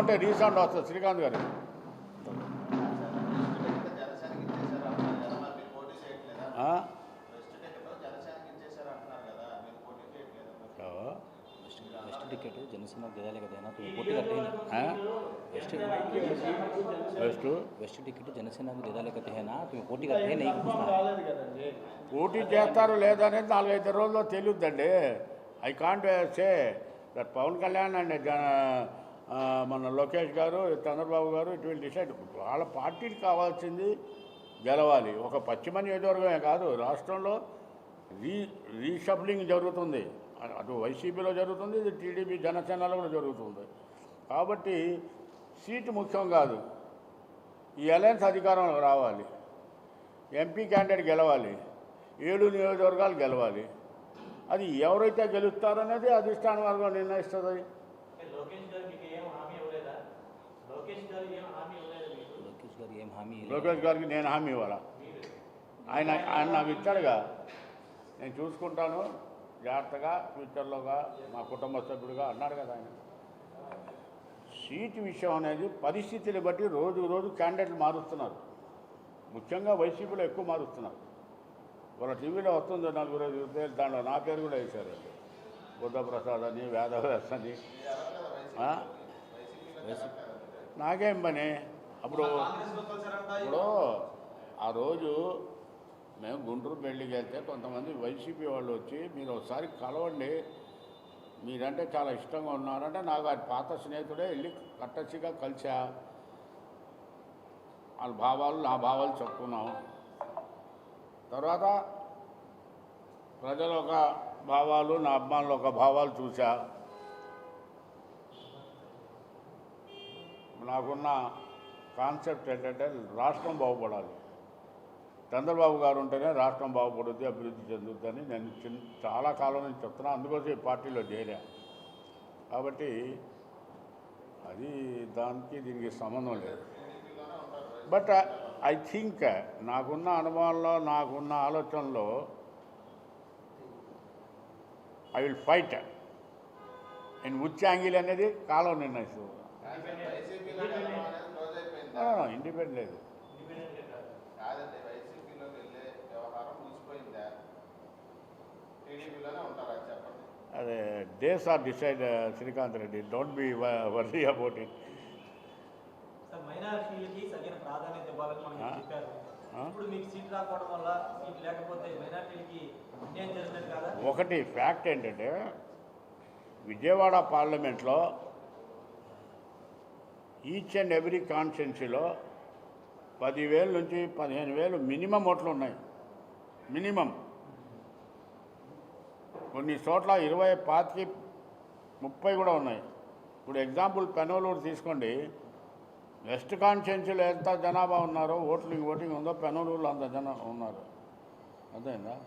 ఉంటే రీసౌండ్ వస్తుంది. శ్రీకాంత్ గారు. వెస్ట్ టికెట్ జనసేన గెలాలి కదా పోటీ వెస్ట్ వెస్ట్ టికెట్ జనసేనకు గెలాలి కదా పోటీ పోటీ చేస్తారు లేదనేది నాలుగైదు రోజుల్లో తెలియద్దండి. I can't say that Pawan Kalyan and మన లోకేష్ గారు చంద్రబాబు గారు ఇటువంటి డిసైడ్ వాళ్ళ పార్టీకి కావాల్సింది గెలవాలి. ఒక పశ్చిమ నియోజకవర్గమే కాదు రాష్ట్రంలో రీ రీషఫ్లింగ్ జరుగుతుంది. అటు వైసీపీలో జరుగుతుంది ఇది టీడీపీ జనసేనలో కూడా జరుగుతుంది. కాబట్టి సీటు ముఖ్యం కాదు. ఈ అలయన్స్ అధికారంలో రావాలి. ఎంపీ క్యాండిడేట్ గెలవాలి. ఏడు నియోజకవర్గాలు గెలవాలి. అది ఎవరైతే గెలుస్తారనేది అధిష్టాన వర్గం నిర్ణయిస్తుంది లోకేష్ గారు మీకు ఏం హామీ ఇవ్వలేదా లోకేష్ గారు ఏం హామీ ఇవ్వలేదు మీకు లోకేష్ గారు ఏం హామీ లోకేష్ గారికి నేను హామీ ఇవ్వాలా? ఆయన ఆయన నాకు ఇచ్చాడుగా. నేను చూసుకుంటాను. జాగ్రత్తగా ఫ్యూచర్లోగా మా కుటుంబ సభ్యుడిగా అన్నాడు కదా ఆయన. సీటు విషయం అనేది పరిస్థితిని బట్టి రోజు రోజు క్యాండిడేట్లు మారుస్తున్నారు. ముఖ్యంగా వైసీపీలో ఎక్కువ మారుస్తున్నారు. వాళ్ళ టీవీలో వస్తుంది నలుగురు ఐదు పేరు దాంట్లో నా పేరు కూడా వేశారు. బుద్ధప్రసాద్ అని వేదవ్యాస్ అని. నాకేం పని? అప్పుడు ఇప్పుడు ఆ రోజు మేము గుంటూరు పెళ్ళికి వెళ్తే కొంతమంది వైసీపీ వాళ్ళు వచ్చి మీరు ఒకసారి కలవండి. మీరంటే చాలా ఇష్టంగా ఉన్నారంటే నాకు అది పాత స్నేహితుడే వెళ్ళి కట్టచ్చిగా కలిసా. వాళ్ళ భావాలు నా భావాలు చెప్పుకున్నాం. తర్వాత ప్రజల ఒక భావాలు నా అభిమానుల ఒక భావాలు చూసా. నాకున్న కాన్సెప్ట్ ఏంటంటే రాష్ట్రం బాగుపడాలి. చంద్రబాబు గారు ఉంటేనే రాష్ట్రం బాగుపడుద్ది అభివృద్ధి చెందుద్దని నేను చిన్న చాలా కాలం నుంచి చెప్తున్నా. అందుకోసం ఈ పార్టీలో చేరా కాబట్టి అది దానికి దీనికి సంబంధం లేదు. బట్ ఐ థింక్ నాకున్న అనుభవంలో నాకున్న ఆలోచనలో I will fight. In which angle అనేది కాలం నిర్ణయిస్తుంది వైసీపీలో గెలవడం అనేది క్లోజ్ అయిపోయిందా ఇండిపెండెంట్ లేదు ఇండిపెండెంట్ కాదు కాదండి వైసీపీలోకి వెళ్ళే వ్యవహారం ముగిసిపోయిందా టీడీపీలోనే ఉంటారా? చెప్పండి. అదే days are decide Srikanth Reddy don't be worry about it sir మైనారిటీలకి తగిన ప్రాధాన్యత ఇవ్వాలని మనకి ఆ? చెప్పారు. ఆ? ఇప్పుడు మీకు సీట్ రాకపోవడం వల్ల సీట్ లేకపోతే మైనారిటీలకి అన్యాయం జరిగినట్టు కాదా? ఒకటి ఫ్యాక్ట్ ఏంటంటే విజయవాడ పార్లమెంట్లో ఈచ్ అండ్ ఎవ్రీ కాన్స్టెన్సీలో పదివేల నుంచి పదిహేను వేలు మినిమం ఓట్లు ఉన్నాయి. మినిమం. కొన్ని చోట్ల ఇరవై పాతికి ముప్పై కూడా ఉన్నాయి. ఇప్పుడు ఎగ్జాంపుల్ పెనోలూరు తీసుకోండి. వెస్ట్ కాన్స్టిట్యున్సీలో ఎంత జనాభా ఉన్నారో ఓట్లింగ్ ఓటింగ్ ఉందో పెనోలూరులో అంత జన ఉన్నారు. అర్థమైందా?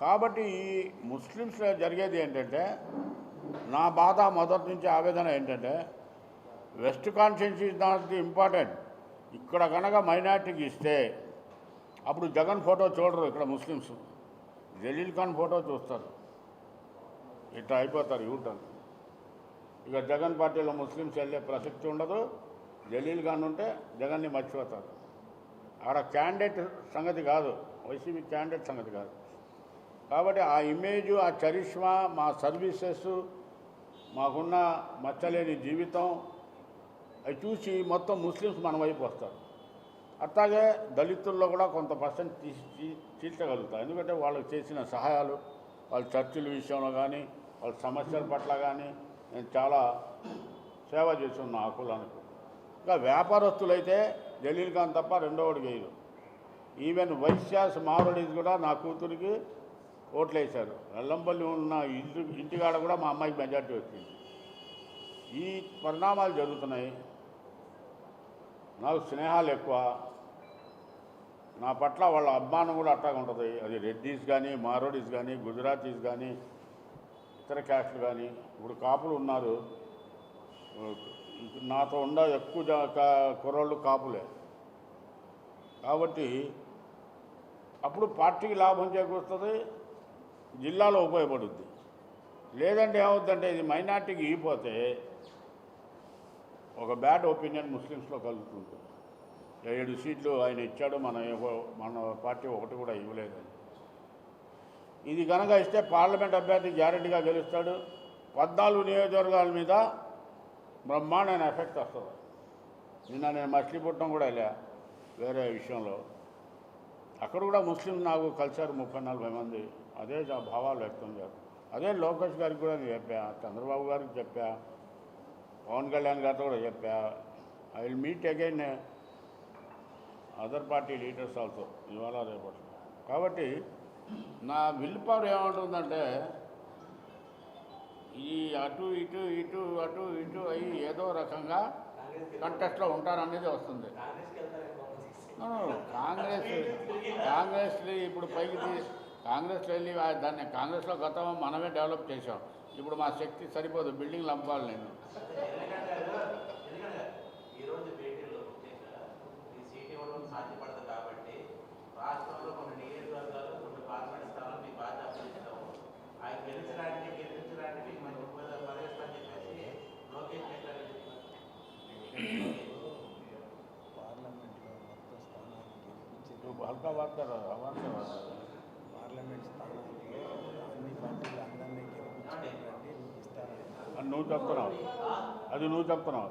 కాబట్టి ఈ ముస్లిమ్స్లో జరిగేది ఏంటంటే నా బాధ మొదటి నుంచి ఆవేదన ఏంటంటే west conscience is not the important. ఇక్కడ కనుక మైనార్టీకి ఇస్తే అప్పుడు జగన్ ఫోటో చూడరు ఇక్కడ ముస్లిమ్స్. జలీల్ ఖాన్ ఫోటో చూస్తారు. ఇట్లా అయిపోతారు యూటర్న్ ఇక జగన్ పార్టీలో ముస్లిమ్స్ వెళ్ళే ప్రసక్తి ఉండదు. జలీల్ ఖాన్ ఉంటే జగన్ని మర్చిపోతారు. అక్కడ క్యాండిడేట్ సంగతి కాదు. వైసీపీ క్యాండిడేట్ సంగతి కాదు. కాబట్టి ఆ ఇమేజ్ ఆ చరిష్మా మా సర్వీసెస్ మాకున్న మచ్చలేని జీవితం అవి చూసి మొత్తం ముస్లిమ్స్ మన వైపు వస్తారు. అట్లాగే దళితుల్లో కూడా కొంత పర్సెంట్ తీసి తీర్చగలుగుతారు. ఎందుకంటే వాళ్ళకి చేసిన సహాయాలు వాళ్ళ చర్చిల విషయంలో కానీ వాళ్ళ సమస్యల పట్ల కానీ నేను చాలా సేవ చేస్తున్నా ఆ కులానికి ఇంకా వ్యాపారస్తులైతే జలీల్ ఖాన్ తప్ప రెండోవాడు వేయరు. ఈవెన్ వైశ్యాస్ మారోడీస్ కూడా నా కూతురికి ఓట్లు వేశారు వెల్లంపల్లి ఉన్న ఇంటి ఇంటికాడ కూడా మా అమ్మాయికి మెజార్టీ వచ్చింది. ఈ పరిణామాలు జరుగుతున్నాయి. నాకు స్నేహాలు ఎక్కువ. నా పట్ల వాళ్ళ అభిమానం కూడా అట్టాగా ఉంటుంది. అది రెడ్డీస్ కానీ మారోడీస్ కానీ గుజరాతీస్ కానీ ఇతర క్యాస్ట్లు కానీ ఇప్పుడు కాపులు ఉన్నారు. నాతో ఉండ ఎక్కువ జ- కుర్రోళ్ళు కాపులే. కాబట్టి అప్పుడు పార్టీకి లాభం చేకూరుతుంది జిల్లాలో ఉపయోగపడుద్ది. లేదంటే ఏమవుద్దంటే ఇది మైనార్టీకి ఇగిపోతే ఒక బ్యాడ్ ఒపీనియన్ ముస్లిమ్స్లో కలుగుతుంది ఏడు సీట్లు ఆయన ఇచ్చాడు మన మన పార్టీ ఒకటి కూడా ఇవ్వలేదని ఇది కనుక ఇస్తే పార్లమెంట్ అభ్యర్థి గ్యారెంటీగా గెలుస్తాడు. పద్నాలుగు నియోజకవర్గాల మీద బ్రహ్మాండమైన ఎఫెక్ట్ వస్తుంది. నిన్న నేను మచిలీపట్నం కూడా వెళ్ళా వేరే విషయంలో. అక్కడ కూడా ముస్లిం నాకు కలిశారు ముప్పై నలభై మంది. అదే భావాలు వ్యక్తం చేస్తారు అదే లోకేష్ గారికి కూడా నేను చెప్పా చంద్రబాబు గారికి చెప్పా పవన్ కళ్యాణ్ గారితో కూడా చెప్పా. I will meet again other party leaders also ఇవాళ రేపటి కాబట్టి నా విల్ పవర్ ఏమంటుందంటే ఈ అటు ఇటు ఇటు అటు ఇటు అయ్యి ఏదో రకంగా కంటెస్ట్లో ఉంటారనేది వస్తుంది. కాంగ్రెస్ కాంగ్రెస్ ఇప్పుడు పైకి తీ- కాంగ్రెస్లో వెళ్ళి దాన్ని కాంగ్రెస్లో గతం మనమే డెవలప్ చేసాం ఇప్పుడు మా శక్తి సరిపోదు బిల్డింగ్లు అమ్మాలి నేను. ఎందుకంటే ఈరోజు భేటీలో ముఖ్యంగా ఈ సీట్ ఇవ్వడం సాధ్యపడదు కాబట్టి రాష్ట్రంలో కొన్ని నియోజకవర్గాలు కొన్ని పార్లమెంట్ స్థానాలు మీ బాధ్యత అప్పగించాము ఆయన గెలిచడానికి గెలిపించడానికి మంచి పదేస్తామని చెప్పేసి లోకేష్ చెప్పారు పార్లమెంట్లో మొత్తం స్థానాలు గెలిపించి నువ్వు హల్కా వాడతారు అవార్తా పార్లమెంట్ స్థానానికి అన్ని పార్టీలు అందరినీ గెలిపించుకోవాలంటే మీకు ఇస్తారని అని నువ్వు చెప్తున్నావు. అది నువ్వు చెప్తున్నావు.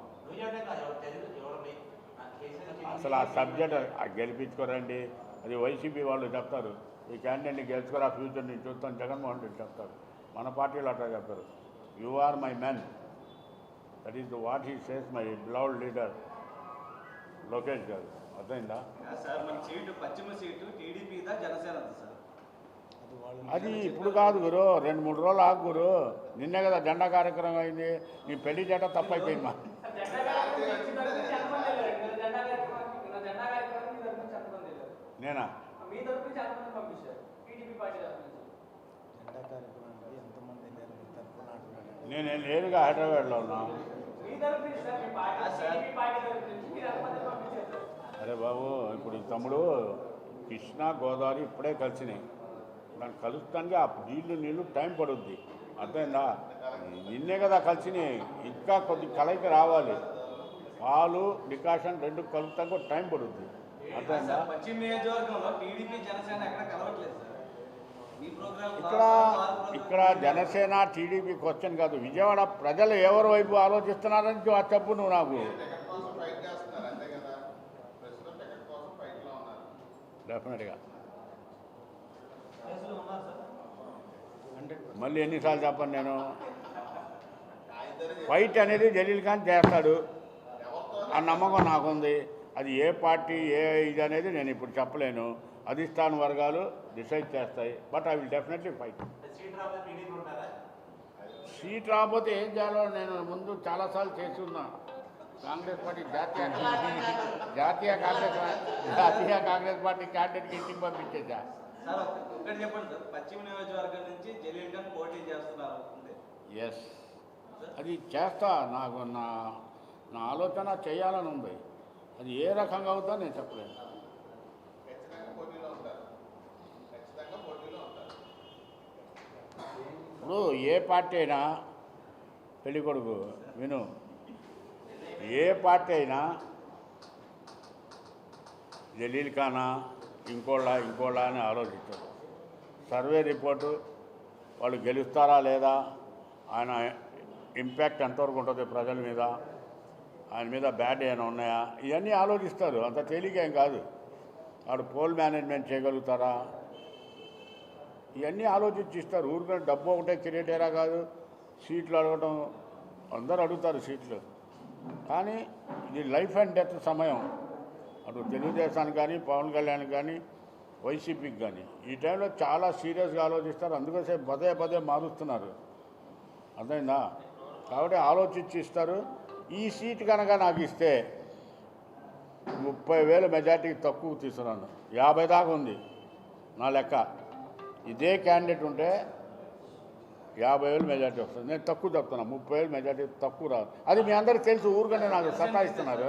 అసలు ఆ సబ్జెక్ట్ గెలిపించుకోరండి. అది వైసీపీ వాళ్ళు చెప్తారు. ఈ క్యాండిడేట్ని గెలుచుకోరా ఫ్యూచర్ నేను చూస్తాను జగన్మోహన్ రెడ్డి చెప్తారు. మన పార్టీలో అట్లా చెప్తారు. You are my men that is what he says my blood leader Lokesh garu అర్థమైందా? సార్ మన సీటు పశ్చిమ సీటు టీడీపీదా జనసేన సార్? అది ఇప్పుడు కాదు గురు. రెండు మూడు రోజులు ఆగు గురు. నిన్నే కదా జెండా కార్యక్రమం అయింది. నీ పెళ్ళి చేట తప్పైపోయింది మా. నేనా? నేనేం తరపు నేను నేరుగా హైదరాబాద్లో ఉన్నా. అరే బాబు ఇప్పుడు తమ్ముడు కృష్ణా గోదావరి ఇప్పుడే కలిసినాయి. దాన్ని కలుస్తానికి ఆ నీళ్ళు నీళ్ళు టైం పడుద్ది. అర్థమైందా? నిన్నే కదా కలిసినాయి ఇంకా కొద్ది కలయిక రావాలి. పాలు డికాషన్ రెండు కలుపుతానికి కూడా టైం పడుద్ది. అర్థమైందా? సార్ పశ్చిమ నియోజకవర్గంలో టీడీపీ జనసేన ఎక్కడ కలవట్లేదు సార్. మీ ప్రోగ్రామ్ ఇక్కడ ఇక్కడ జనసేన టీడీపీ క్వశ్చన్ కాదు. విజయవాడ ప్రజలు ఎవరి వైపు ఆలోచిస్తున్నారని చెప్పు నువ్వు నాకు. టికెట్ కోసం ఫైట్ చేస్తున్నారు అంతే కదా ప్రస్తుతం టికెట్ కోసం ఫైట్లో ఉన్నారు డెఫినెట్గా కేసులు ఉన్నారు సార్ హండ్రెడ్ మళ్ళీ ఎన్నిసార్లు చెప్పను నేను? ఫైట్ అనేది జలీల్ ఖాన్ చేస్తాడు. ఆ నమ్మకం నాకుంది. అది ఏ పార్టీ ఏ ఇది అనేది నేను ఇప్పుడు చెప్పలేను. అధిష్టాన వర్గాలు డిసైడ్ చేస్తాయి. But I will definitely fight. Seat రాకపోతే ఏం చేయాలో నేను ముందు చాలాసార్లు చేసి ఉన్నా కాంగ్రెస్ పార్టీ జాతీయ జాతీయ కాంగ్రెస్ జాతీయ కాంగ్రెస్ పార్టీ క్యాండిడేట్కి ఇంటికి పంపించేసా. సార్ ఒక్కటి చెప్పండి సార్. పశ్చిమ నియోజకవర్గం నుంచి పోటీ చేస్తున్నారు ఎస్ అది చేస్తా. నాకు నా నా ఆలోచన చేయాలని ఉంది. అది ఏ రకంగా అవుతుందో నేను చెప్పలేను. ఖచ్చితంగా పోటీలో ఉంటారు. ఖచ్చితంగా పోటీలో ఉంటారు. ఇప్పుడు ఏ పార్టీ అయినా పెళ్ళి కొడుకు విను. ఏ పార్టీ అయినా జలీల్ ఖానా ఇంకోళ్ళ ఇంకోళ్ళ అని ఆలోచిస్తారు సర్వే రిపోర్టు వాళ్ళు గెలుస్తారా లేదా ఆయన ఇంపాక్ట్ ఎంతవరకు ఉంటుంది ప్రజల మీద ఆయన మీద బ్యాడ్ ఏమైనా ఉన్నాయా ఇవన్నీ ఆలోచిస్తారు. అంత తేలికేం కాదు. వాడు పోల్ మేనేజ్మెంట్ చేయగలుగుతారా? ఇవన్నీ ఆలోచించి ఇస్తారు ఊరికే డబ్బు ఒకటే క్రియేటేరా కాదు. సీట్లు అడగటం అందరూ అడుగుతారు సీట్లు. కానీ ఇది లైఫ్ అండ్ డెత్ సమయం. అటు తెలుగుదేశానికి కానీ పవన్ కళ్యాణ్ కానీ వైసీపీకి కానీ. ఈ టైంలో చాలా సీరియస్గా ఆలోచిస్తారు. అందుకోసే పదే పదే మారుస్తున్నారు. అర్థమైందా? కాబట్టి ఆలోచించి ఇస్తారు. ఈ సీట్ కనుక నాకు ఇస్తే ముప్పై వేల మెజార్టీకి తక్కువ తీసుకున్నాను. యాభై దాకా ఉంది నా లెక్క. ఇదే క్యాండిడేట్ ఉంటే యాభై వేలు మెజార్టీ వస్తుంది. నేను తక్కువ చెప్తున్నా. ముప్పై వేలు మెజార్టీ తక్కువ రాదు. అది మీ అందరికీ తెలుసు. ఊరుగానే నాకు సతాయిస్తున్నారు.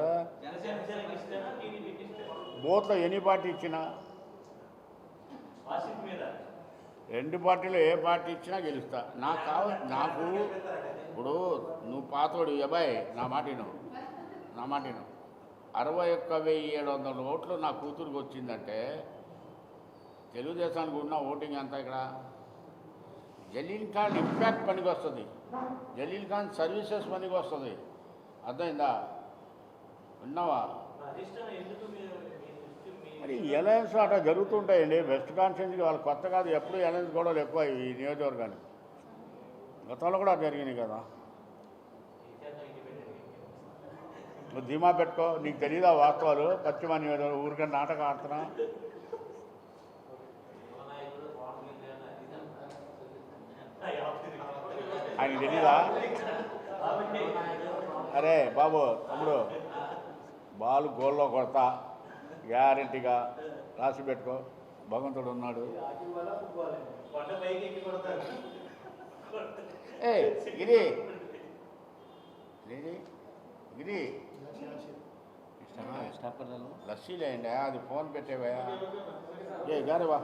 బూత్లో ఎన్ని పార్టీ ఇచ్చినా? రెండు పార్టీలు ఏ పార్టీ ఇచ్చినా గెలుస్తా. నాకు కావ నాకు ఇప్పుడు నువ్వు పాతోడు అబ్బాయి నా మాట నువ్వు నా మాట విను. అరవై ఒక్క వెయ్యి ఏడు వందల ఓట్లు నా కూతురుకి వచ్చిందంటే తెలుగుదేశానికి ఉన్న ఓటింగ్ అంతా ఇక్కడ? జలీల్ ఖాన్ ఇంపాక్ట్ పనికి వస్తుంది. జలీల్ ఖాన్ సర్వీసెస్ పనికి వస్తుంది. అర్థమైందా? ఎందుకు మరి ఎలయన్స్ అట్లా జరుగుతుంటాయండి. వెస్ట్ కాన్స్టిట్యూన్సీకి వాళ్ళు కొత్త కాదు ఎప్పుడు ఎలయన్స్ గొడవలు ఎక్కువ ఈ నియోజకవర్గానికి. గతంలో కూడా జరిగినాయి కదా. నువ్వు ధీమా పెట్టుకో నీకు తెలియదా వాస్తవాలు? పశ్చిమ నియోజకవర్గం ఊరికే నాటకం ఆడుతున్నా. ఆయన ఆయనకి తెలీదా? అరే బాబు తమ్ముడు బాలు గోల్లో కొడతా. గ్యారంటీగా రాసి పెట్టుకో. భగవంతుడు ఉన్నాడు. ఏ గిరి. గిరి లస్సీలేండి అది ఫోన్ పెట్టేవా ఏ గారవా